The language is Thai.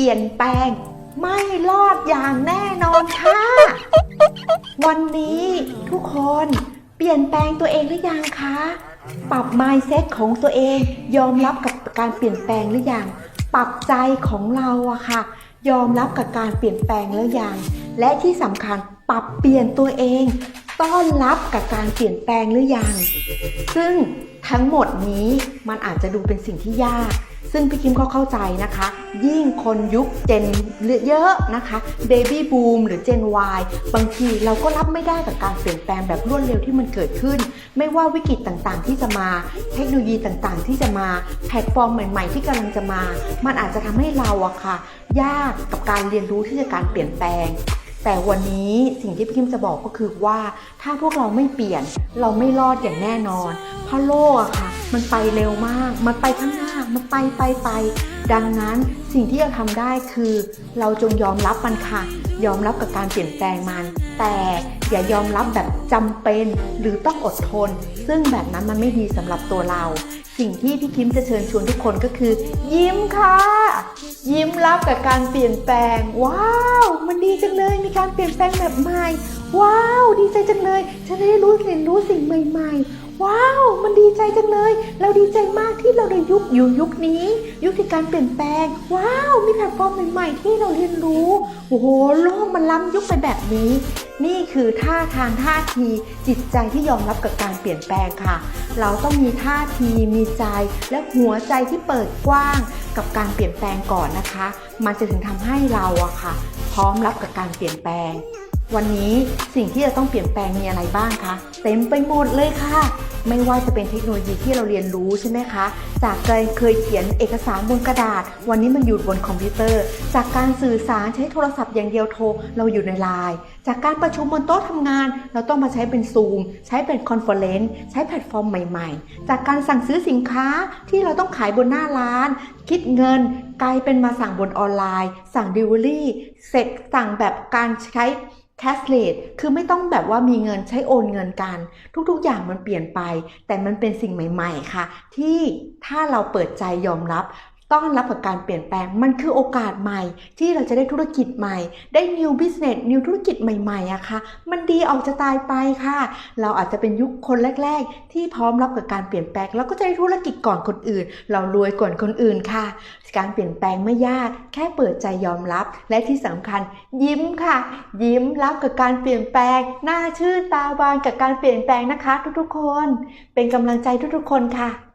ปลี่ยนแปลง ไม่รอดอย่างแน่นอนค่ะ วันนี้ทุกคนเปลี่ยนแปลงตัวเองหรือยังคะ ปรับ mindset ของตัวเองยอมรับกับการเปลี่ยนแปลงหรือยัง ปรับใจของเราอะค่ะ ยอมรับกับการเปลี่ยนแปลงหรือยัง และที่สำคัญ ปรับเปลี่ยนตัวเอง ต้อนรับกับการเปลี่ยนแปลงหรือยัง ซึ่งทั้งหมดนี้มันอาจจะดูเป็นสิ่งที่ยาก ซึ่งพี่คิมก็เข้าใจนะคะ ยิ่งคนยุคเจนเยอะนะคะเบบี้บูมหรือเจน Y บางทีเราก็รับไม่ได้กับการเปลี่ยนแปลงแบบรวดเร็วที่มันเกิดขึ้น ไม่ว่าวิกฤตต่างๆ ที่จะมา เทคโนโลยีต่างๆ ที่จะมา แพลตฟอร์มใหม่ ๆ ที่กำลังจะมา มันอาจจะทำให้เราอะค่ะ ยากกับการเรียนรู้ที่จะการเปลี่ยนแปลง แต่วันนี้สิ่งที่พี่คิมจะบอกก็คือว่าถ้าพวกเราไม่เปลี่ยนเราไม่รอดอย่างแน่นอน เพราะโลกอะค่ะ มันไปเร็วมาก มันไปข้างหน้า มันไปไปไป ดังนั้นสิ่งที่เราทำได้คือ เราจงยอมรับมันค่ะ ยอมรับกับการเปลี่ยนแปลงมัน แต่อย่ายอมรับแบบจำเป็นหรือต้องอดทน ซึ่งแบบนั้นมันไม่ดีสำหรับตัวเรา สิ่งที่พี่คิมจะเชิญชวนทุกคนก็คือ ยิ้มค่ะ ยิ้มรับกับการเปลี่ยนแปลง ว้าว ดีจังเลยมีการเปลี่ยนแปลงแบบใหม่ ว้าว ดีใจจังเลยฉันได้รู้เรียนรู้สิ่งใหม่ ๆ ว้าว มันดีใจจังเลย เราดีใจมากที่เราได้ยุคอยู่ยุคนี้ ยุคที่การเปลี่ยนแปลง ว้าว มีแพลตฟอร์มใหม่ๆ ที่เราเรียนรู้โอ้โหโลกมันล้ำยุคไปแบบนี้ นี่คือท่าทางท่าทีจิตใจที่ยอมรับกับการเปลี่ยนแปลงค่ะ เราต้องมีท่าทีมีใจและหัวใจที่เปิดกว้างกับการเปลี่ยนแปลงก่อนนะคะ มันจะถึงทำให้เราอะค่ะ พร้อมรับกับการเปลี่ยนแปลง วันนี้สิ่งที่จะต้องเปลี่ยนแปลงมีอะไรบ้างคะเต็มไปหมดเลยค่ะไม่ว่าจะเป็นเทคโนโลยีที่เราเรียนรู้ใช่ไหมคะ จากเคยเคยเขียนเอกสารบนกระดาษ วันนี้มันอยู่บนคอมพิวเตอร์ จากการสื่อสารใช้โทรศัพท์อย่างเดียวโทร เราอยู่ในไลน์ จากการประชุมบนโต๊ะทำงาน เราต้องมาใช้เป็นซูมใช้เป็นคอนเฟอเรนซ์ใช้แพลตฟอร์มใหม่ๆ จากการสั่งซื้อสินค้าที่เราต้องขายบนหน้าร้าน คิดเงินกลายเป็นมาสั่งบนออนไลน์ สั่ง Delivery เสร็จสั่งแบบการใช้แคสเลดคือไม่ต้องแบบว่ามีเงินใช้โอนเงินกัน ทุกๆ อย่างมันเปลี่ยนไป แต่มันเป็นสิ่งใหม่ ๆ ค่ะ ที่ถ้าเราเปิดใจยอมรับ ต้อนรับกับการเปลี่ยนแปลงมันคือโอกาสใหม่ ที่เราจะได้ธุรกิจใหม่ ได้ new business new ธุรกิจใหม่ๆอะค่ะ มันดีออกจะตายไปค่ะ เราอาจจะเป็นยุคคนแรก ๆ ที่พร้อมรับกับการเปลี่ยนแปลงแล้วก็จะได้ธุรกิจก่อนคนอื่น เรารวยก่อนคนอื่นค่ะ การเปลี่ยนแปลงไม่ยาก แค่เปิดใจยอมรับ และที่สำคัญ ยิ้มค่ะ ยิ้มรับกับการเปลี่ยนแปลง หน้าชื่นตาบานกับการเปลี่ยนแปลงนะคะ ทุกๆคน เป็นกำลังใจทุกๆคนค่ะ